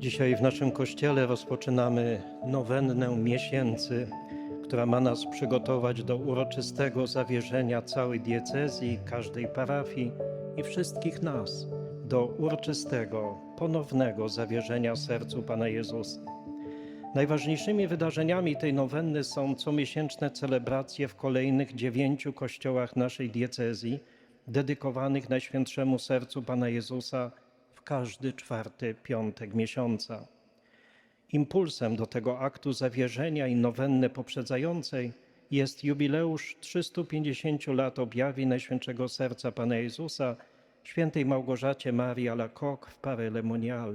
Dzisiaj w naszym kościele rozpoczynamy nowennę miesięcy, która ma nas przygotować do uroczystego zawierzenia całej diecezji, każdej parafii i wszystkich nas do uroczystego, ponownego zawierzenia sercu Pana Jezusa. Najważniejszymi wydarzeniami tej nowenny są comiesięczne celebracje w kolejnych dziewięciu kościołach naszej diecezji, dedykowanych Najświętszemu Sercu Pana Jezusa każdy czwarty piątek miesiąca. Impulsem do tego aktu zawierzenia i nowenny poprzedzającej jest jubileusz 350 lat objawień Najświętszego Serca Pana Jezusa świętej Małgorzacie Marii Alacoque w Paray-le-Monial.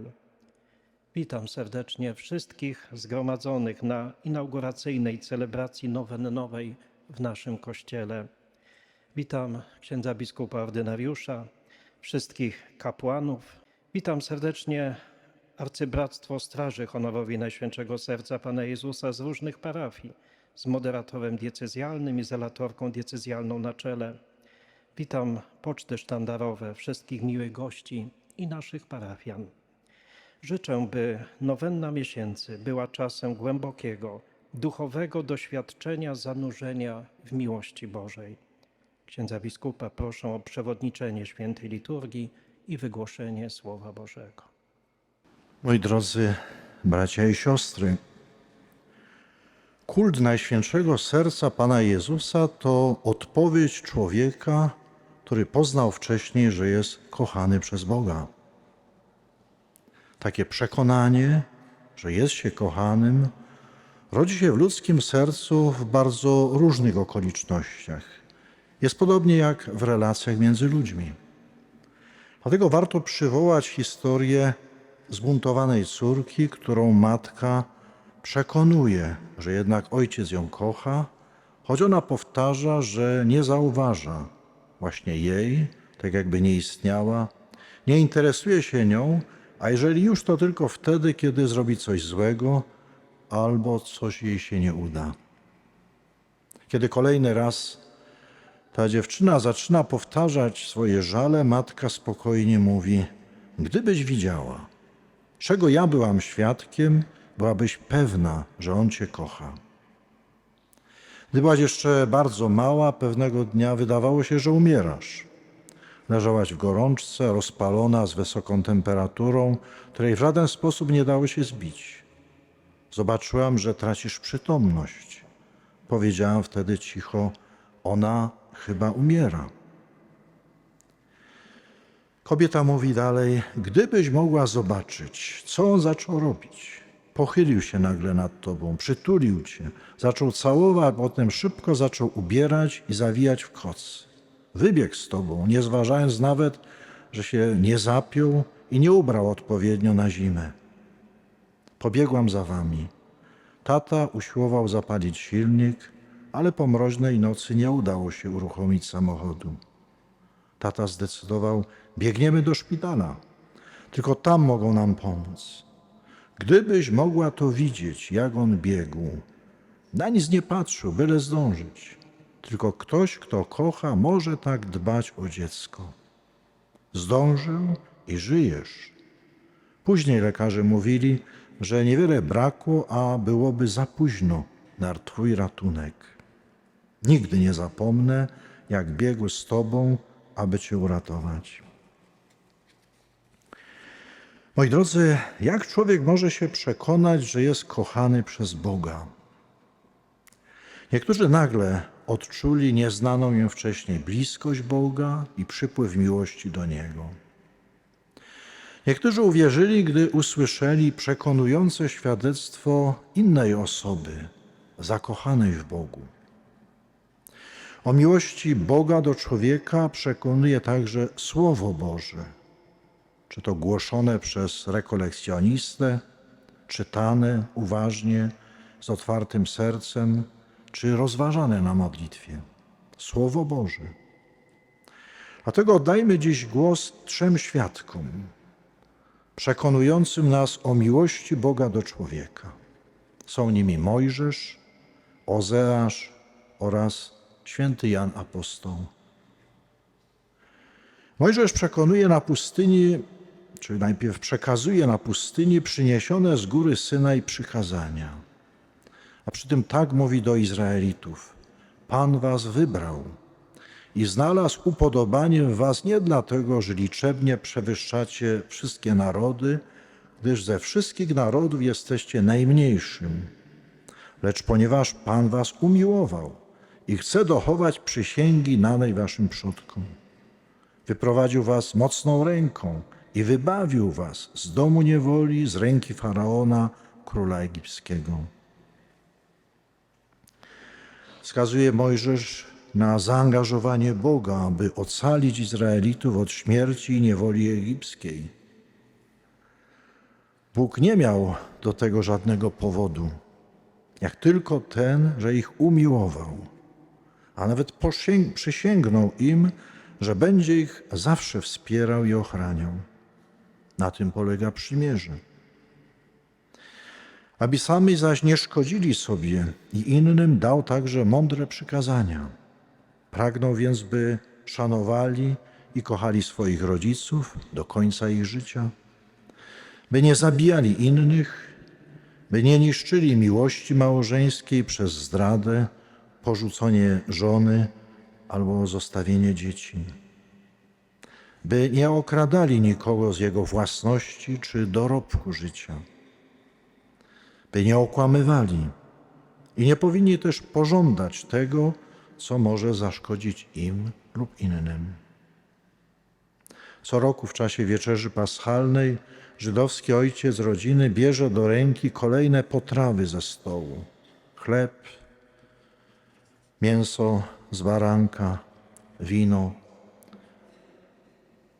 Witam serdecznie wszystkich zgromadzonych na inauguracyjnej celebracji nowennowej w naszym kościele. Witam księdza biskupa ordynariusza, wszystkich kapłanów. Witam serdecznie Arcybractwo Straży Honorowej Najświętszego Serca Pana Jezusa z różnych parafii, z moderatorem diecezjalnym i zelatorką diecezjalną na czele. Witam poczty sztandarowe, wszystkich miłych gości i naszych parafian. Życzę, by nowenna miesięcy była czasem głębokiego, duchowego doświadczenia zanurzenia w miłości Bożej. Księdza biskupa proszę o przewodniczenie świętej liturgii i wygłoszenie Słowa Bożego. Moi drodzy bracia i siostry, kult Najświętszego Serca Pana Jezusa to odpowiedź człowieka, który poznał wcześniej, że jest kochany przez Boga. Takie przekonanie, że jest się kochanym, rodzi się w ludzkim sercu w bardzo różnych okolicznościach. Jest podobnie jak w relacjach między ludźmi. Dlatego warto przywołać historię zbuntowanej córki, którą matka przekonuje, że jednak ojciec ją kocha, choć ona powtarza, że nie zauważa właśnie jej, tak jakby nie istniała, nie interesuje się nią, a jeżeli już to tylko wtedy, kiedy zrobi coś złego albo coś jej się nie uda. Kiedy kolejny raz ta dziewczyna zaczyna powtarzać swoje żale, matka spokojnie mówi: Gdybyś widziała, czego ja byłam świadkiem, byłabyś pewna, że on cię kocha. Gdy byłaś jeszcze bardzo mała, pewnego dnia wydawało się, że umierasz. Leżałaś w gorączce, rozpalona z wysoką temperaturą, której w żaden sposób nie dało się zbić. Zobaczyłam, że tracisz przytomność. Powiedziałam wtedy cicho: Ona chyba umiera. Kobieta mówi dalej: Gdybyś mogła zobaczyć, co on zaczął robić. Pochylił się nagle nad tobą, przytulił cię, zaczął całować, a potem szybko zaczął ubierać i zawijać w koc. Wybiegł z tobą, nie zważając nawet, że się nie zapiął i nie ubrał odpowiednio na zimę. Pobiegłam za wami. Tata usiłował zapalić silnik, ale po mroźnej nocy nie udało się uruchomić samochodu. Tata zdecydował, biegniemy do szpitala. Tylko tam mogą nam pomóc. Gdybyś mogła to widzieć, jak on biegł, na nic nie patrzył, byle zdążyć. Tylko ktoś, kto kocha, może tak dbać o dziecko. Zdążył i żyjesz. Później lekarze mówili, że niewiele brakło, a byłoby za późno na Twój ratunek. Nigdy nie zapomnę, jak biegł z Tobą, aby Cię uratować. Moi drodzy, jak człowiek może się przekonać, że jest kochany przez Boga? Niektórzy nagle odczuli nieznaną im wcześniej bliskość Boga i przypływ miłości do Niego. Niektórzy uwierzyli, gdy usłyszeli przekonujące świadectwo innej osoby, zakochanej w Bogu. O miłości Boga do człowieka przekonuje także Słowo Boże, czy to głoszone przez rekolekcjonistę, czytane uważnie, z otwartym sercem, czy rozważane na modlitwie. Słowo Boże. Dlatego oddajmy dziś głos trzem świadkom, przekonującym nas o miłości Boga do człowieka. Są nimi Mojżesz, Ozeasz oraz święty Jan Apostoł. Mojżesz przekonuje na pustyni czy najpierw przekazuje na pustyni przyniesione z góry Synaj przykazania. A przy tym tak mówi do Izraelitów: Pan was wybrał i znalazł upodobanie w was nie dlatego, że liczebnie przewyższacie wszystkie narody, gdyż ze wszystkich narodów jesteście najmniejszym, lecz ponieważ Pan was umiłował i chce dochować przysięgi danej waszym przodkom. Wyprowadził was mocną ręką i wybawił was z domu niewoli, z ręki faraona, króla egipskiego. Wskazuje Mojżesz na zaangażowanie Boga, aby ocalić Izraelitów od śmierci i niewoli egipskiej. Bóg nie miał do tego żadnego powodu, jak tylko ten, że ich umiłował, a nawet przysięgnął im, że będzie ich zawsze wspierał i ochraniał. Na tym polega przymierze. Aby sami zaś nie szkodzili sobie i innym, dał także mądre przykazania. Pragnął więc, by szanowali i kochali swoich rodziców do końca ich życia, by nie zabijali innych, by nie niszczyli miłości małżeńskiej przez zdradę, porzucenie żony albo zostawienie dzieci, by nie okradali nikogo z jego własności czy dorobku życia, by nie okłamywali i nie powinni też pożądać tego, co może zaszkodzić im lub innym. Co roku w czasie wieczerzy paschalnej żydowski ojciec rodziny bierze do ręki kolejne potrawy ze stołu: chleb, mięso z baranka, wino.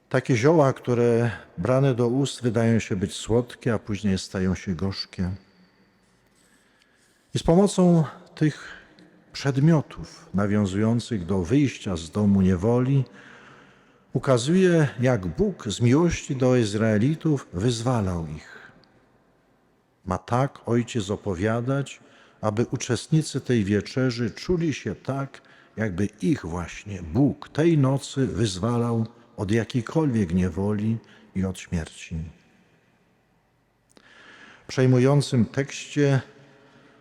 Takie zioła, które brane do ust wydają się być słodkie, a później stają się gorzkie. I z pomocą tych przedmiotów nawiązujących do wyjścia z domu niewoli, ukazuje, jak Bóg z miłości do Izraelitów wyzwalał ich. Ma tak ojciec opowiadać, aby uczestnicy tej wieczerzy czuli się tak, jakby ich właśnie Bóg tej nocy wyzwalał od jakiejkolwiek niewoli i od śmierci. W przejmującym tekście,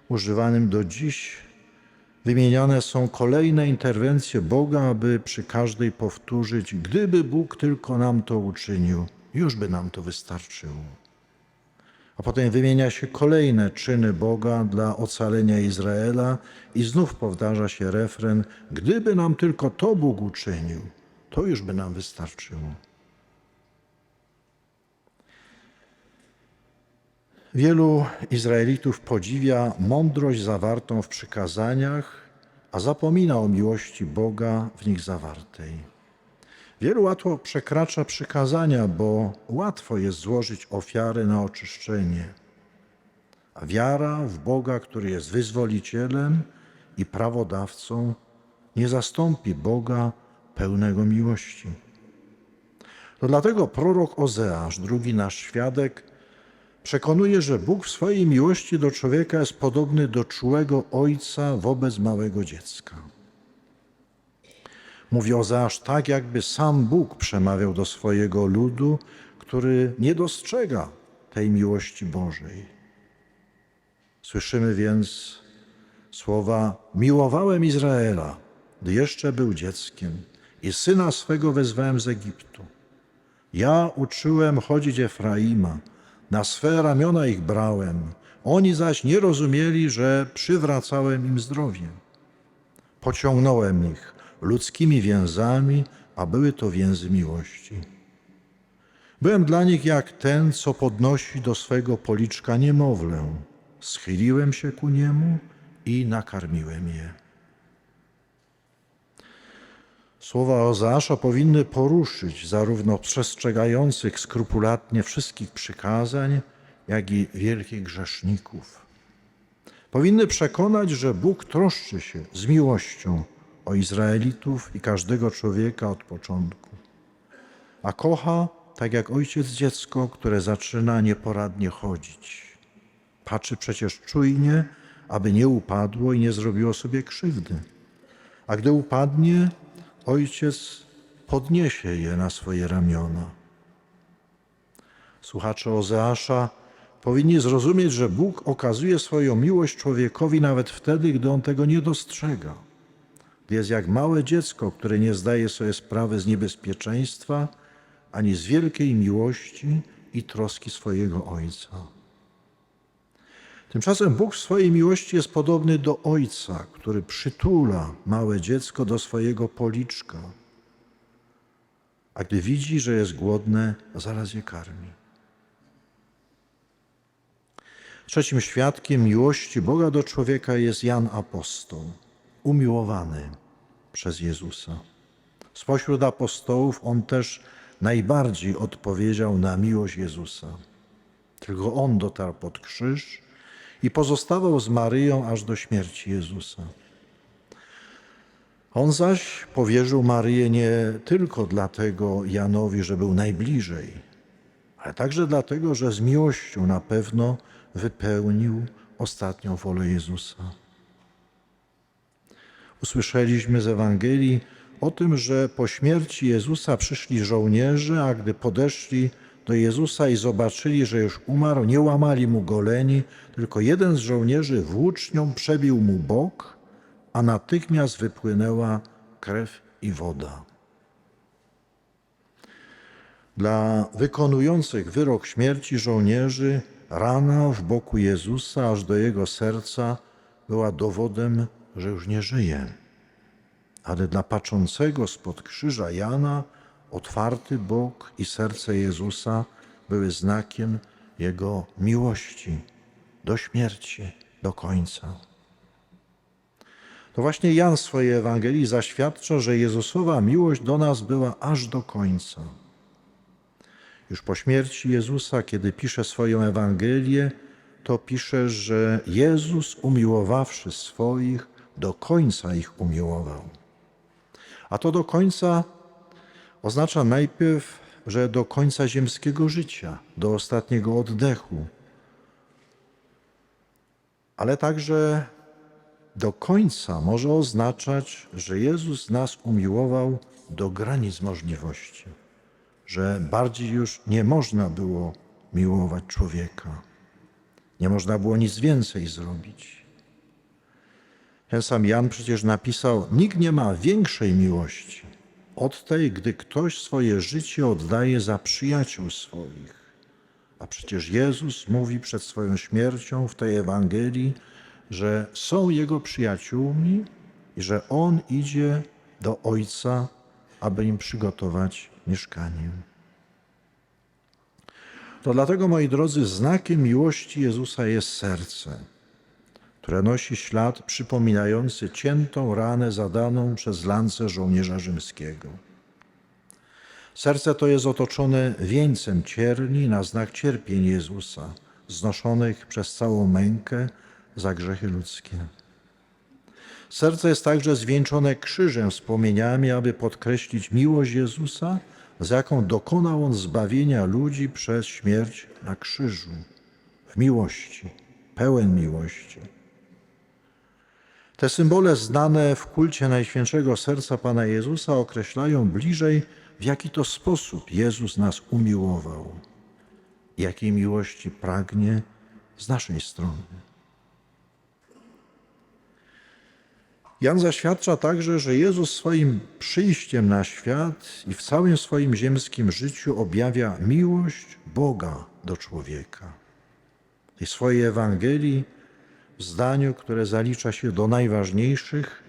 używanym do dziś, wymieniane są kolejne interwencje Boga, aby przy każdej powtórzyć: Gdyby Bóg tylko nam to uczynił, już by nam to wystarczyło. Potem wymienia się kolejne czyny Boga dla ocalenia Izraela i znów powtarza się refren: Gdyby nam tylko to Bóg uczynił, to już by nam wystarczyło. Wielu Izraelitów podziwia mądrość zawartą w przykazaniach, a zapomina o miłości Boga w nich zawartej. Wielu łatwo przekracza przykazania, bo łatwo jest złożyć ofiary na oczyszczenie. A wiara w Boga, który jest wyzwolicielem i prawodawcą, nie zastąpi Boga pełnego miłości. To dlatego prorok Ozeasz, drugi nasz świadek, przekonuje, że Bóg w swojej miłości do człowieka jest podobny do czułego ojca wobec małego dziecka. Mówi Ozeasz tak, jakby sam Bóg przemawiał do swojego ludu, który nie dostrzega tej miłości Bożej. Słyszymy więc słowa: Miłowałem Izraela, gdy jeszcze był dzieckiem, i syna swego wezwałem z Egiptu. Ja uczyłem chodzić Efraima, na swe ramiona ich brałem, oni zaś nie rozumieli, że przywracałem im zdrowie. Pociągnąłem ich ludzkimi więzami, a były to więzy miłości. Byłem dla nich jak ten, co podnosi do swego policzka niemowlę. Schyliłem się ku niemu i nakarmiłem je. Słowa Ozeasza powinny poruszyć zarówno przestrzegających skrupulatnie wszystkich przykazań, jak i wielkich grzeszników. Powinny przekonać, że Bóg troszczy się z miłością o Izraelitów i każdego człowieka od początku, a kocha tak jak ojciec dziecko, które zaczyna nieporadnie chodzić. Patrzy przecież czujnie, aby nie upadło i nie zrobiło sobie krzywdy. A gdy upadnie, ojciec podniesie je na swoje ramiona. Słuchacze Ozeasza powinni zrozumieć, że Bóg okazuje swoją miłość człowiekowi nawet wtedy, gdy on tego nie dostrzega. Jest jak małe dziecko, które nie zdaje sobie sprawy z niebezpieczeństwa ani z wielkiej miłości i troski swojego Ojca. Tymczasem Bóg w swojej miłości jest podobny do Ojca, który przytula małe dziecko do swojego policzka, a gdy widzi, że jest głodne, zaraz je karmi. Trzecim świadkiem miłości Boga do człowieka jest Jan Apostoł, umiłowany przez Jezusa. Spośród apostołów on też najbardziej odpowiedział na miłość Jezusa. Tylko on dotarł pod krzyż i pozostawał z Maryją aż do śmierci Jezusa. On zaś powierzył Maryję nie tylko dlatego Janowi, że był najbliżej, ale także dlatego, że z miłością na pewno wypełnił ostatnią wolę Jezusa. Usłyszeliśmy z Ewangelii o tym, że po śmierci Jezusa przyszli żołnierze, a gdy podeszli do Jezusa i zobaczyli, że już umarł, nie łamali mu goleni, tylko jeden z żołnierzy włócznią przebił mu bok, a natychmiast wypłynęła krew i woda. Dla wykonujących wyrok śmierci żołnierzy rana w boku Jezusa aż do jego serca była dowodem, że już nie żyje. Ale dla patrzącego spod krzyża Jana otwarty bok i serce Jezusa były znakiem jego miłości do śmierci, do końca. To właśnie Jan w swojej Ewangelii zaświadcza, że Jezusowa miłość do nas była aż do końca. Już po śmierci Jezusa, kiedy pisze swoją Ewangelię, to pisze, że Jezus umiłowawszy swoich, do końca ich umiłował. A to do końca oznacza najpierw, że do końca ziemskiego życia, do ostatniego oddechu, ale także do końca może oznaczać, że Jezus nas umiłował do granic możliwości, że bardziej już nie można było miłować człowieka, nie można było nic więcej zrobić. Ten sam Jan przecież napisał: Nikt nie ma większej miłości od tej, gdy ktoś swoje życie oddaje za przyjaciół swoich. A przecież Jezus mówi przed swoją śmiercią w tej Ewangelii, że są Jego przyjaciółmi i że On idzie do Ojca, aby im przygotować mieszkanie. To dlatego, moi drodzy, znakiem miłości Jezusa jest serce, które nosi ślad przypominający ciętą ranę zadaną przez lance żołnierza rzymskiego. Serce to jest otoczone wieńcem cierni na znak cierpień Jezusa, znoszonych przez całą mękę za grzechy ludzkie. Serce jest także zwieńczone krzyżem wspomnieniami, aby podkreślić miłość Jezusa, z jaką dokonał On zbawienia ludzi przez śmierć na krzyżu, w miłości, pełen miłości. Te symbole znane w kulcie Najświętszego Serca Pana Jezusa określają bliżej, w jaki to sposób Jezus nas umiłował, jakiej miłości pragnie z naszej strony. Jan zaświadcza także, że Jezus swoim przyjściem na świat i w całym swoim ziemskim życiu objawia miłość Boga do człowieka. W swojej Ewangelii, zdaniu, które zalicza się do najważniejszych,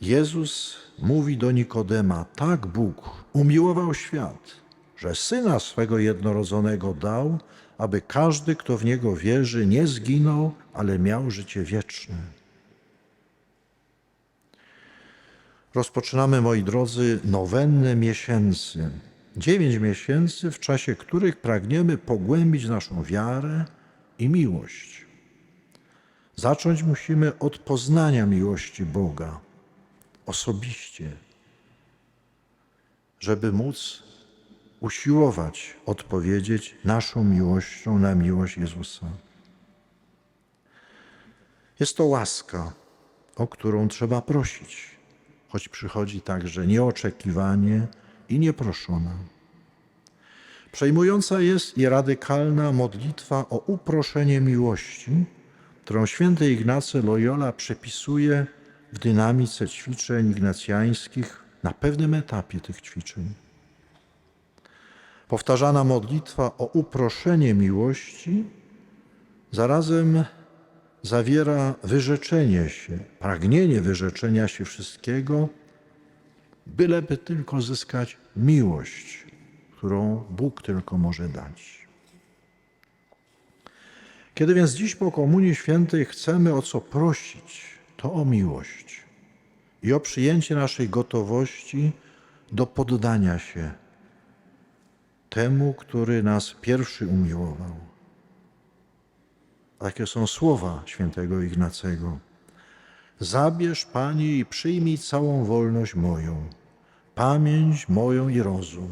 Jezus mówi do Nikodema: Tak Bóg umiłował świat, że syna swego jednorodzonego dał, aby każdy, kto w niego wierzy, nie zginął, ale miał życie wieczne. Rozpoczynamy, moi drodzy, nowenne miesięcy. Dziewięć miesięcy, w czasie których pragniemy pogłębić naszą wiarę i miłość. Zacząć musimy od poznania miłości Boga osobiście, żeby móc usiłować odpowiedzieć naszą miłością na miłość Jezusa. Jest to łaska, o którą trzeba prosić, choć przychodzi także nieoczekiwanie i nieproszona. Przejmująca jest i radykalna modlitwa o uproszenie miłości, którą święty Ignacy Loyola przepisuje w dynamice ćwiczeń ignacjańskich na pewnym etapie tych ćwiczeń. Powtarzana modlitwa o uproszenie miłości zarazem zawiera wyrzeczenie się, pragnienie wyrzeczenia się wszystkiego, byleby tylko zyskać miłość, którą Bóg tylko może dać. Kiedy więc dziś po Komunii Świętej chcemy o co prosić, to o miłość i o przyjęcie naszej gotowości do poddania się temu, który nas pierwszy umiłował. Takie są słowa świętego Ignacego. Zabierz, Panie, i przyjmij całą wolność moją, pamięć moją i rozum,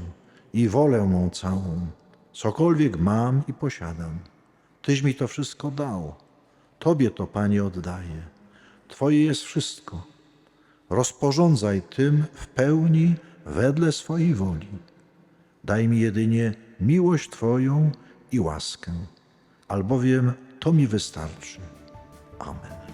i wolę mą całą, cokolwiek mam i posiadam. Tyś mi to wszystko dał. Tobie to, Panie, oddaję. Twoje jest wszystko. Rozporządzaj tym w pełni wedle swojej woli. Daj mi jedynie miłość Twoją i łaskę, albowiem to mi wystarczy. Amen.